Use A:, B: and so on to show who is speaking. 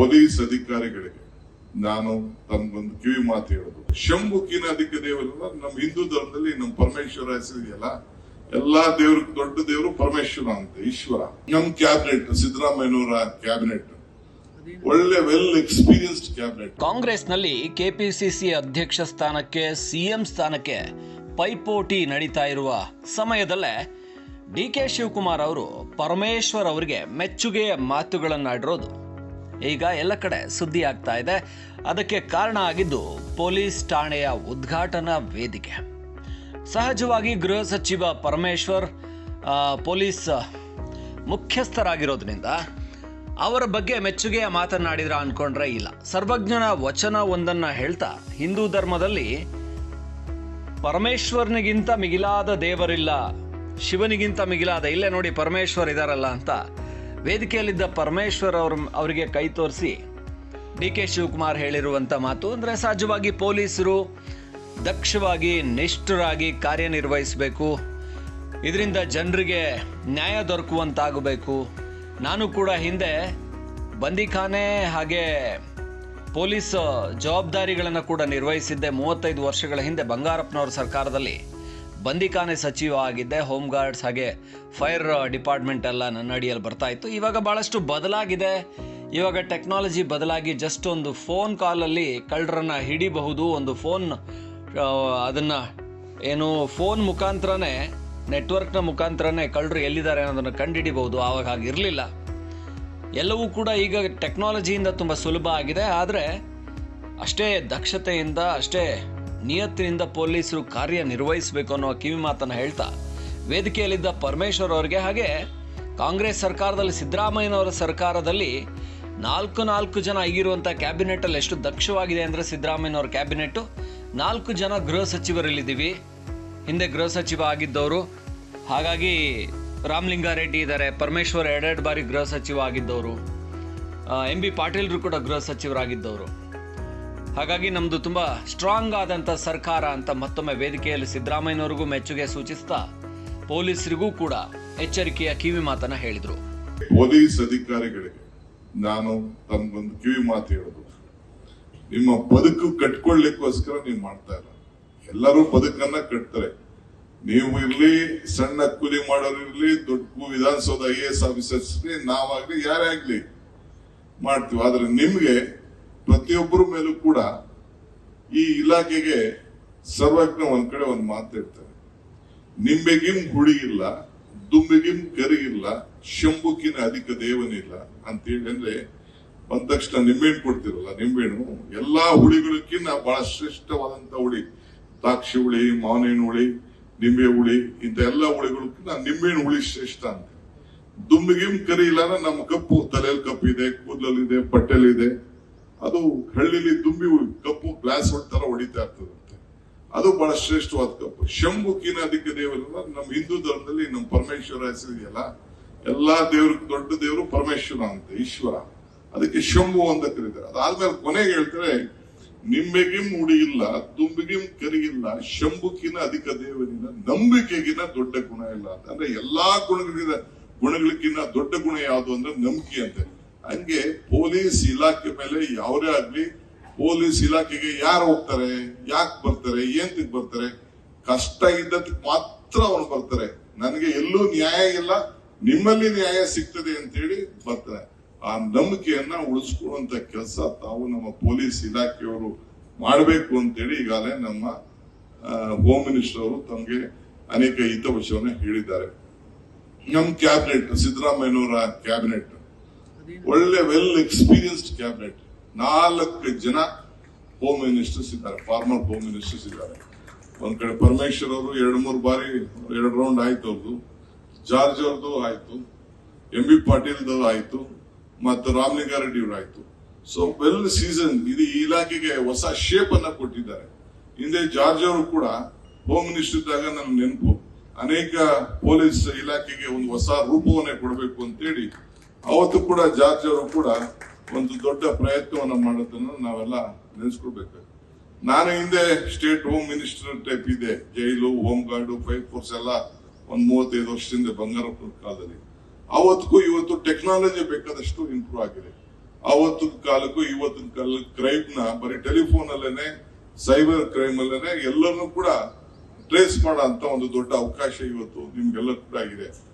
A: Police ಅಧಿಕಾರಿಗಳಿಗೆ ನಾನು ತಮ್ಗೊಂದು ಕಿವಿ ಮಾತು ಹೇಳುದು. ಶಂಭುಕಿನ ಅಧಿಕ ದೇವರಲ್ಲ, ನಮ್ಮ ಹಿಂದೂ ಧರ್ಮದಲ್ಲಿ ನಮ್ಮ ಪರಮೇಶ್ವರ ಹೆಸರಿದೆಯಲ್ಲ ಎಲ್ಲಾ ದೇವ್ರ, ದೊಡ್ಡ ದೇವರು ಪರಮೇಶ್ವರ ಅಂತ, ಈಶ್ವರ. ನಮ್ ಕ್ಯಾಬಿನೆಟ್, ಸಿದ್ದರಾಮಯ್ಯನವರ ಕ್ಯಾಬಿನೆಟ್. ಒಳ್ಳೆ ವೆಲ್ ಎಕ್ಸ್ಪೀರಿಯನ್ಸ್ಡ್ ಕ್ಯಾಬಿನೆಟ್
B: ಕಾಂಗ್ರೆಸ್ನಲ್ಲಿ ಕೆಪಿಸಿಸಿ ಅಧ್ಯಕ್ಷ ಸ್ಥಾನಕ್ಕೆ, ಸಿಎಂ ಸ್ಥಾನಕ್ಕೆ ಪೈಪೋಟಿ ನಡೀತಾ ಇರುವ ಸಮಯದಲ್ಲೇ ಡಿ ಕೆ ಶಿವಕುಮಾರ್ ಅವರು ಪರಮೇಶ್ವರ್ ಅವರಿಗೆ ಮೆಚ್ಚುಗೆಯ ಮಾತುಗಳನ್ನಾಡಿರೋದು. ಈಗ ಎಲ್ಲ ಕಡೆ ಸುದ್ದಿ ಆಗ್ತಾ ಇದೆ. ಅದಕ್ಕೆ ಕಾರಣ ಆಗಿದ್ದು ಪೊಲೀಸ್ ಠಾಣೆಯ ಉದ್ಘಾಟನಾ ವೇದಿಕೆ. ಸಹಜವಾಗಿ ಗೃಹ ಸಚಿವ ಪರಮೇಶ್ವರ್ ಪೊಲೀಸ್ ಮುಖ್ಯಸ್ಥರಾಗಿರೋದ್ರಿಂದ ಅವರ ಬಗ್ಗೆ ಮೆಚ್ಚುಗೆಯ ಮಾತನಾಡಿದ್ರ ಅನ್ಕೊಂಡ್ರೆ ಇಲ್ಲ. ಸರ್ವಜ್ಞನ ವಚನ ಒಂದನ್ನ ಹೇಳ್ತಾ ಹಿಂದೂ ಧರ್ಮದಲ್ಲಿ ಪರಮೇಶ್ವರನಿಗಿಂತ ಮಿಗಿಲಾದ ದೇವರಿಲ್ಲ, ಶಿವನಿಗಿಂತ ಮಿಗಿಲಾದ, ಇಲ್ಲೇ ನೋಡಿ ಪರಮೇಶ್ವರ್ ಇದಾರಲ್ಲ ಅಂತ ವೇದಿಕೆಯಲ್ಲಿದ್ದ ಪರಮೇಶ್ವರ್ ಅವ್ರ ಅವರಿಗೆ ಕೈ ತೋರಿಸಿ ಡಿ ಕೆ ಶಿವಕುಮಾರ್ ಹೇಳಿರುವಂಥ ಮಾತು. ಅಂದರೆ ಸಹಜವಾಗಿ ಪೊಲೀಸರು ದಕ್ಷವಾಗಿ, ನಿಷ್ಠರಾಗಿ ಕಾರ್ಯನಿರ್ವಹಿಸಬೇಕು. ಇದರಿಂದ ಜನರಿಗೆ ನ್ಯಾಯ ದೊರಕುವಂತಾಗಬೇಕು. ನಾನು ಕೂಡ ಹಿಂದೆ ಬಂದಿಖಾನೆ ಹಾಗೆ ಪೊಲೀಸ್ ಜವಾಬ್ದಾರಿಗಳನ್ನು ಕೂಡ ನಿರ್ವಹಿಸಿದ್ದೆ ಮೂವತ್ತೈದು ವರ್ಷಗಳ ಹಿಂದೆ ಬಂಗಾರಪ್ಪನವರ ಸರ್ಕಾರದಲ್ಲಿ. ಬಂದಿಖಾನೆ ಸಚಿವ ಆಗಿದ್ದೆ ಹೋಮ್ ಗಾರ್ಡ್ಸ್ ಹಾಗೆ ಫೈರ್ ಡಿಪಾರ್ಟ್ಮೆಂಟ್ ಎಲ್ಲ ನನ್ನ ಅಡಿಯಲ್ಲಿ ಬರ್ತಾ ಇತ್ತು. ಇವಾಗ ಭಾಳಷ್ಟು ಬದಲಾಗಿದೆ. ಇವಾಗ ಟೆಕ್ನಾಲಜಿ ಬದಲಾಗಿ ಜಸ್ಟ್ ಒಂದು ಫೋನ್ ಕಾಲಲ್ಲಿ ಕಳ್ಳರನ್ನ ಹಿಡಿಬಹುದು, ಒಂದು ಫೋನ್ ಅದನ್ನು ಏನು ಫೋನ್ ಮುಖಾಂತರನೇ ನೆಟ್ವರ್ಕ್ನ ಮುಖಾಂತರನೇ ಕಳ್ಳರು ಎಲ್ಲಿದ್ದಾರೆ ಅನ್ನೋದನ್ನು ಕಂಡುಹಿಡಿಬಹುದು ಆವಾಗ ಹಾಗಿರಲಿಲ್ಲ. ಎಲ್ಲವೂ ಕೂಡ ಈಗ ಟೆಕ್ನಾಲಜಿಯಿಂದ ತುಂಬ ಸುಲಭ ಆಗಿದೆ. ಆದರೆ ಅಷ್ಟೇ ದಕ್ಷತೆಯಿಂದ, ಅಷ್ಟೇ ನಿಯತ್ತಿನಿಂದ ಪೊಲೀಸರು ಕಾರ್ಯನಿರ್ವಹಿಸಬೇಕು ಅನ್ನೋ ಕಿವಿ ಮಾತನ್ನು ಹೇಳ್ತಾ ವೇದಿಕೆಯಲ್ಲಿದ್ದ ಪರಮೇಶ್ವರ್ ಅವರಿಗೆ ಹಾಗೆ ಕಾಂಗ್ರೆಸ್ ಸರ್ಕಾರದಲ್ಲಿ ಸಿದ್ದರಾಮಯ್ಯನವರ ಸರ್ಕಾರದಲ್ಲಿ ನಾಲ್ಕು ನಾಲ್ಕು ಜನ ಆಗಿರುವಂಥ ಕ್ಯಾಬಿನೆಟಲ್ಲಿ ಎಷ್ಟು ದಕ್ಷವಾಗಿದೆ ಅಂದರೆ ಸಿದ್ದರಾಮಯ್ಯನವರ ಕ್ಯಾಬಿನೆಟ್ಟು. ನಾಲ್ಕು ಜನ ಗೃಹ ಸಚಿವರಲ್ಲಿದ್ದೀವಿ. ಹಿಂದೆ ಗೃಹ ಸಚಿವ ಆಗಿದ್ದವರು. ಹಾಗಾಗಿ ರಾಮಲಿಂಗಾರೆಡ್ಡಿ ಇದ್ದಾರೆ. ಪರಮೇಶ್ವರ್ ಎರಡೆರಡು ಬಾರಿ ಗೃಹ ಸಚಿವ ಆಗಿದ್ದವರು. ಎಂ ಬಿ ಪಾಟೀಲ್ರು ಕೂಡ ಗೃಹ ಸಚಿವರಾಗಿದ್ದವರು. ಹಾಗಾಗಿ ನಮ್ಮದು ತುಂಬ ಸ್ಟ್ರಾಂಗ್ ಆದಂಥ ಸರ್ಕಾರ ಅಂತ ಮತ್ತೊಮ್ಮೆ ವೇದಿಕೆಯಲ್ಲಿ ಸಿದ್ದರಾಮಯ್ಯನವರಿಗೂ ಮೆಚ್ಚುಗೆ ಸೂಚಿಸ್ತಾ ಪೊಲೀಸರಿಗೂ ಕೂಡ ಎಚ್ಚರಿಕೆಯ ಕಿವಿ ಮಾತನ್ನ ಹೇಳಿದರು.
A: ಪೊಲೀಸ್ ಅಧಿಕಾರಿಗಳಿಗೆ ನಾನು ತಮ್ಗೊಂದು ಕಿವಿ ಮಾತು ಹೇಳುದು. ನಿಮ್ಮ ಬದುಕು ಕಟ್ಕೊಳ್ಳಿಕ್ಕೋಸ್ಕರ ನೀವು ಮಾಡ್ತಾ ಇಲ್ಲ. ಎಲ್ಲರೂ ಬದುಕನ್ನ ಕಟ್ತಾರೆ. ನೀವು ಇರ್ಲಿ, ಸಣ್ಣ ಕೂಲಿ ಮಾಡೋರು ಇರ್ಲಿ, ದೊಡ್ಡ Vidhana Soudha I A S officers ನಾವಾಗ್ಲಿ, ಯಾರೇ ಆಗ್ಲಿ ಮಾಡ್ತೀವಿ. ಆದ್ರೆ ನಿಮ್ಗೆ ಪ್ರತಿಯೊಬ್ಬರ ಮೇಲೂ ಕೂಡ ಈ ಇಲಾಖೆಗೆ ಸರ್ವಜ್ಞ ಒಂದ್ ಕಡೆ ಒಂದ್ ಮಾತು ಹುಳಿ ನಿಂಬೆಗಿಂ ಹುಳಿಗಿಲ್ಲ ದುಂಬೆಗಿಂ ಕರಿಗಿಲ್ಲ ಶಂಭುಕಿನ ಅಧಿಕ ದೇವನಿಲ್ಲ ಅಂತೇಳಿ ಅಂದ್ರೆ ಬಂದ ತಕ್ಷಣ ನಿಂಬೆಹಣ್ಣು ಕೊಡ್ತಿರಲ್ಲ, ನಿಂಬೆಹಣ್ಣು, ಎಲ್ಲಾ ಹುಳಿಗಳಕ್ಕಿಂತ ಬಹಳ ಶ್ರೇಷ್ಠವಾದಂತ ಹುಳಿ. ದ್ರಾಕ್ಷಿ ಹುಳಿ ಮಾವಿನ ಹುಳಿ, ನಿಂಬೆ ಹುಳಿ, ಇಂಥ ಎಲ್ಲ ಹುಳಿಗಳಕ್ಕಿಂತ ನಿಂಬೆಹಣ್ಣು ಹುಳಿ ಶ್ರೇಷ್ಠ ಅಂತ. ದುಂಬಿಗಿಮ್ ಕರಿ ಇಲ್ಲ ಅಂದ್ರೆ ನಮ್ಮ ಕಪ್ಪು ತಲೆಯಲ್ಲಿ ಕಪ್ಪು ಇದೆ ಕೂದಲಲ್ಲಿದೆ ಬಟ್ಟೆಲಿದೆ ಅದು ಹಳ್ಳಿಲಿ ತುಂಬಿ ಕಪ್ಪು ಗ್ಲಾಸ್ ತರ ಹೊಡಿತಾ ಇರ್ತದಂತೆ. ಅದು ಬಹಳ ಶ್ರೇಷ್ಠವಾದ ಕಪ್ಪು. ಶಂಭುಕಿನ ಅಧಿಕ ದೇವರಲ್ಲ, ನಮ್ಮ ಹಿಂದೂ ಧರ್ಮದಲ್ಲಿ ನಮ್ಮ ಪರಮೇಶ್ವರ ಹೆಸರಿದೆಯಲ್ಲ ಎಲ್ಲಾ ದೇವ್ರ, ದೊಡ್ಡ ದೇವರು ಪರಮೇಶ್ವರ ಅಂತ, ಈಶ್ವರ. ಅದಕ್ಕೆ ಶಂಭು ಅಂತ ಕರೀತಾರೆ. ಅದಾದ್ಮೇಲೆ ಕೊನೆಗೆ ಹೇಳ್ತಾರೆ ನಿಂಬೆಗಿಂ ಉಡಿಯಿಲ್ಲ ತುಂಬಿಗಿಂ ಕರಿಗಿಲ್ಲ ಶಂಭುಕಿನ ಅಧಿಕ ದೇವರಿನ ನಂಬಿಕೆಗಿನ ದೊಡ್ಡ ಗುಣ ಇಲ್ಲ. ಅಂತ ಅಂದ್ರೆ ಎಲ್ಲಾ ಗುಣಗಳಿಗಿನ ಗುಣಗಳಿಗಿನ್ನ ದೊಡ್ಡ ಗುಣ ಯಾವುದು ಅಂದ್ರೆ ನಂಬಿಕೆ ಅಂತೆ. ಹಂಗೆ ಪೊಲೀಸ್ ಇಲಾಖೆ ಮೇಲೆ ಯಾವ್ದೇ ಆಗ್ಲಿ ಪೊಲೀಸ್ ಇಲಾಖೆಗೆ ಯಾರು ಹೋಗ್ತಾರೆ, ಯಾಕೆ ಬರ್ತಾರೆ, ಏನ್ ಬರ್ತಾರೆ, ಕಷ್ಟ ಇದ್ದಕ್ಕೆ ಮಾತ್ರ ಅವನು ಬರ್ತಾರೆ. ನನಗೆ ಎಲ್ಲೂ ನ್ಯಾಯ ಇಲ್ಲ, ನಿಮ್ಮಲ್ಲಿ ನ್ಯಾಯ ಸಿಗ್ತದೆ ಅಂತೇಳಿ ಬರ್ತಾರೆ. ಆ ನಂಬಿಕೆಯನ್ನ ಉಳಿಸ್ಕೊಳ್ಳುವಂತ ಕೆಲಸ ತಾವು ನಮ್ಮ ಪೊಲೀಸ್ ಇಲಾಖೆಯವರು ಮಾಡಬೇಕು ಅಂತೇಳಿ ಈಗಾಗಲೇ ನಮ್ಮ ಹೋಮ್ ಮಿನಿಸ್ಟರ್ ಅವರು ತಮಗೆ ಅನೇಕ ಹಿತವಶವನ್ನ ಹೇಳಿದ್ದಾರೆ. ನಮ್ಮ ಕ್ಯಾಬಿನೆಟ್ ಸಿದ್ದರಾಮಯ್ಯನವರ ಕ್ಯಾಬಿನೆಟ್ ಒಳ್ಳೆ ವೆಲ್ ಎಕ್ಸ್ಪೀರಿಯನ್ಸ್ಡ್ ಕ್ಯಾಬಿನೆಟ್ ನಾಲ್ಕು ಜನ ಹೋಮ್ ಮಿನಿಸ್ಟರ್ಸ್ ಇದ್ದಾರೆ ಫಾರ್ಮರ್ ಹೋಮ್ ಮಿನಿಸ್ಟರ್ಸ್ ಇದ್ದಾರೆ. ಒಂದ್ ಕಡೆ ಪರಮೇಶ್ವರ್ ಅವರು, ಎರಡು, ಮೂರು ಬಾರಿ, ಎರಡು ರೌಂಡ್ ಆಯ್ತು ಅವ್ರದ್ದು ಜಾರ್ಜ್ ಅವ್ರದ್ದು ಆಯ್ತು. ಎಂ ಬಿ ಪಾಟೀಲ್ದು ಆಯ್ತು. ಮತ್ತು ರಾಮಲಿಂಗಾರೆಡ್ಡಿ ಅವರು ಆಯ್ತು. ಸೊ ವೆಲ್ ಸೀಸನ್ ಇದು ಈ ಇಲಾಖೆಗೆ ಹೊಸ ಶೇಪ್ ಅನ್ನ ಕೊಟ್ಟಿದ್ದಾರೆ. ಹಿಂದೆ ಜಾರ್ಜ್ ಅವರು ಕೂಡ ಹೋಮ್ ಮಿನಿಸ್ಟರ್ ಇದ್ದಾಗ ನನ್ನ ನೆನಪು. ಅನೇಕ ಪೊಲೀಸ್ ಇಲಾಖೆಗೆ ಒಂದು ಹೊಸ ರೂಪವನ್ನೇ ಕೊಡಬೇಕು ಅಂತೇಳಿ ಅವತ್ತು ಕೂಡ ಜಾರ್ಜ್ ಅವರು ಕೂಡ ಒಂದು ದೊಡ್ಡ ಪ್ರಯತ್ನವನ್ನು ಮಾಡೋದನ್ನು ನಾವೆಲ್ಲ ನೆನೆಸ್ಕೊಳ್ಬೇಕು. ನಾನು ಹಿಂದೆ ಸ್ಟೇಟ್ ಹೋಮ್ ಮಿನಿಸ್ಟರ್ ಟೈಪ್ ಇದೆ, jail home guard fire force ಎಲ್ಲ ಒಂದ್ ಮೂವತ್ತೈದು ವರ್ಷದಿಂದ ಬಂಗಾರಪುರ ಕಾಲದಲ್ಲಿ. ಅವತ್ತಿಗೂ ಇವತ್ತು ಟೆಕ್ನಾಲಜಿ ಬೇಕಾದಷ್ಟು ಇಂಪ್ರೂವ್ ಆಗಿದೆ. ಅವತ್ತಿನ ಕಾಲಕ್ಕೂ ಇವತ್ತಿನ ಕಾಲ ಕ್ರೈಮ್ನ ಬರೀ ಟೆಲಿಫೋನ್ ಅಲ್ಲೇನೆ ಸೈಬರ್ ಕ್ರೈಮ್ ಅಲ್ಲೇನೆ ಎಲ್ಲರನ್ನೂ ಕೂಡ ಟ್ರೇಸ್ ಮಾಡೋ ಅಂತ ಒಂದು ದೊಡ್ಡ ಅವಕಾಶ ಇವತ್ತು ನಿಮ್ಗೆಲ್ಲ ಕೂಡ ಇದೆ